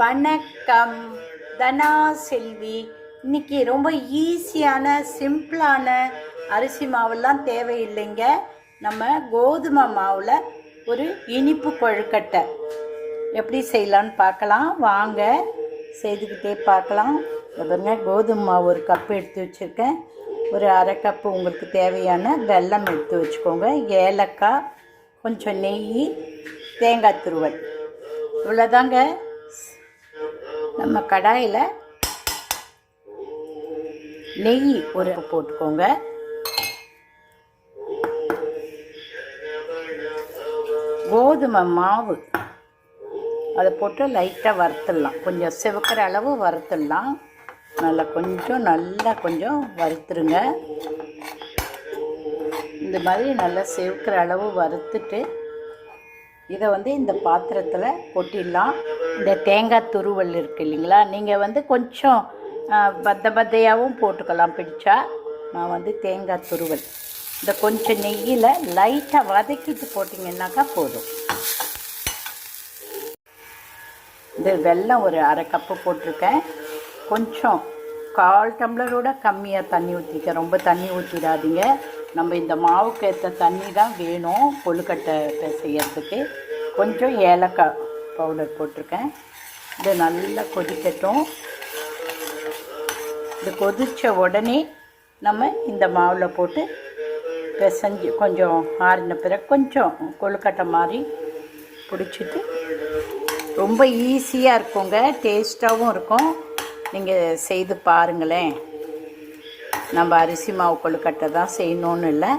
வணக்கம். தனா செல்வி இன்னைக்கு ரொம்ப ஈஸியான சிம்பிளான அரிசி மாவுலாம் தேவையில்லைங்க. நம்ம கோதுமை மாவில் ஒரு இனிப்பு கொழுக்கட்டை. எப்படி செய்யலான்னு பார்க்கலாம். வாங்க செய்துக்கிட்டே பார்க்கலாம். பாருங்க கோதுமை மாவு ஒரு கப்பு எடுத்து வச்சுருக்கேன். ஒரு அரை கப்பு உங்களுக்கு தேவையான வெல்லம் எடுத்து வச்சுக்கோங்க. ஏலக்காய் கொஞ்சம் நெய் தேங்காய் துருவல். இவ்வளோதாங்க நம்ம கடாயில் நெய் ஒரு போட்டுக்கோங்க. கோதுமை மாவு. அதை போட்டு லைட்டாக வறுத்துடலாம். கொஞ்சம் சிவக்கிற அளவு வறுத்துடலாம். நல்லா கொஞ்சம் நல்லா கொஞ்சம் வறுத்துருங்க. இந்த மாதிரி நல்லா சிவக்கிற அளவு வறுத்துட்டு இதை வந்து இந்த பாத்திரத்தில் கொட்டிடலாம். இந்த தேங்காய் துருவல் இருக்குது இல்லைங்களா? நீங்கள் வந்து கொஞ்சம் பத்த பத்தையாகவும் போட்டுக்கலாம் பிடிச்சா. நான் வந்து தேங்காய் துருவல். இந்த கொஞ்சம் நெய்யில் லைட்டாக வதக்கிட்டு போட்டிங்கன்னாக்கா போதும். இந்த வெல்லம் ஒரு அரை கப்பு போட்டிருக்கேன். கொஞ்சம் கால் டம்ளரோட கம்மியாக தண்ணி ஊற்றிக்க ரொம்ப தண்ணி ஊற்றிடாதீங்க நம்ம இந்த மாவுக்கு ஏற்ற தண்ணி தான் வேணும் கொழுக்கட்டை செய்யறதுக்கு. கொஞ்சம் ஏலக்காய் பவுடர் போட்டிருக்கேன். இது நல்லா கொதிக்கட்டும். இது கொதித்த உடனே நம்ம இந்த மாவில் போட்டு பிசைஞ்சு கொஞ்சம் ஆறின பிறகு கொஞ்சம் கொழுக்கட்டை மாதிரி பிடிச்சிட்டு ரொம்ப ஈஸியாக இருக்குங்க. டேஸ்ட்டாகவும் இருக்கும். நீங்கள் செய்து பாருங்களேன். நம்ம அரிசி மாவு கொழுக்கட்டை தான் செய்யணும்னு இல்லை.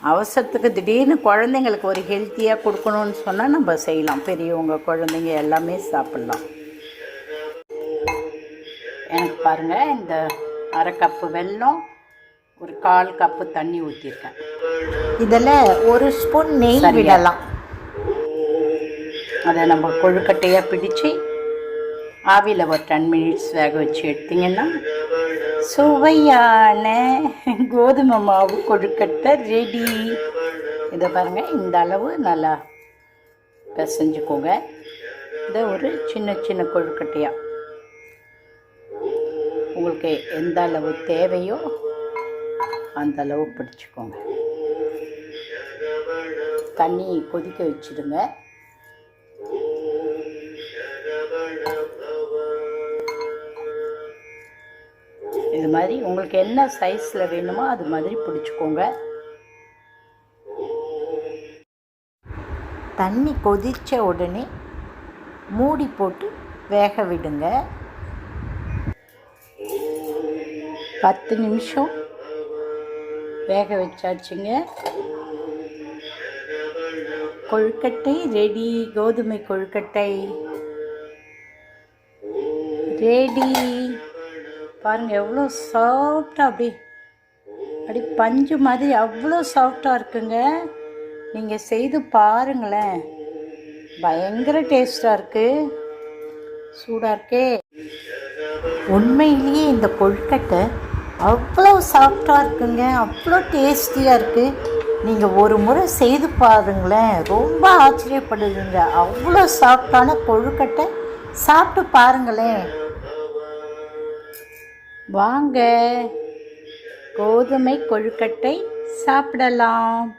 அவசரத்துக்கு திடீர்னு குழந்தைங்களுக்கு ஒரு ஹெல்த்தியாக கொடுக்கணும்னு சொன்னால் நம்ம செய்யலாம். பெரியவங்க குழந்தைங்க எல்லாமே சாப்பிட்லாம். எனக்கு பாருங்கள் இந்த அரை கப்பு வெல்லம் ஒரு கால் கப்பு தண்ணி ஊற்றிருக்கேன் இதில் ஒரு ஸ்பூன் நெய். விடலாம். அதை நம்ம கொழுக்கட்டையாக பிடிச்சு ஆவியில் ஒரு டென் மினிட்ஸ் வேக வச்சு எடுத்தீங்கன்னா சுவையான கோதுமை மாவு கொழுக்கட்டை ரெடி இதை பாருங்கள் இந்த அளவு நல்லா பிசைஞ்சுக்கோங்க. இதை ஒரு சின்ன சின்ன கொழுக்கட்டையாக உங்களுக்கு எந்த அளவு தேவையோ அந்த அளவு பிடிச்சிக்கோங்க. தண்ணி கொதிக்க வச்சிடுங்க. மாதிரி உங்களுக்கு என்ன சைஸில் வேணுமோ அது மாதிரி பிடிச்சிக்கோங்க. தண்ணி கொதித்த உடனே மூடி போட்டு வேக விடுங்க. பத்து நிமிஷம் வேக வச்சாச்சுங்க. கொழுக்கட்டை ரெடி கோதுமை கொழுக்கட்டை. ரெடி பாருங்கள் எவ்வளோ சாஃப்டாக அப்படி அப்படி பஞ்சு மாதிரி அவ்வளோ சாஃப்டாக இருக்குங்க. நீங்கள் செய்து பாருங்களேன். பயங்கர டேஸ்டாக இருக்குது சூடாக இருக்கே. உண்மையிலேயே இந்த கொழுக்கட்டை அவ்வளோ சாஃப்டாக இருக்குங்க அவ்வளோ டேஸ்டியாக இருக்குது நீங்கள் ஒரு முறை செய்து பாருங்களேன். ரொம்ப ஆச்சரியப்படுதுங்க அவ்வளோ சாஃப்டான கொழுக்கட்டை சாப்பிட்டு பாருங்களேன். வாங்க. கோதுமை கொழுக்கட்டை சாப்பிடலாம்.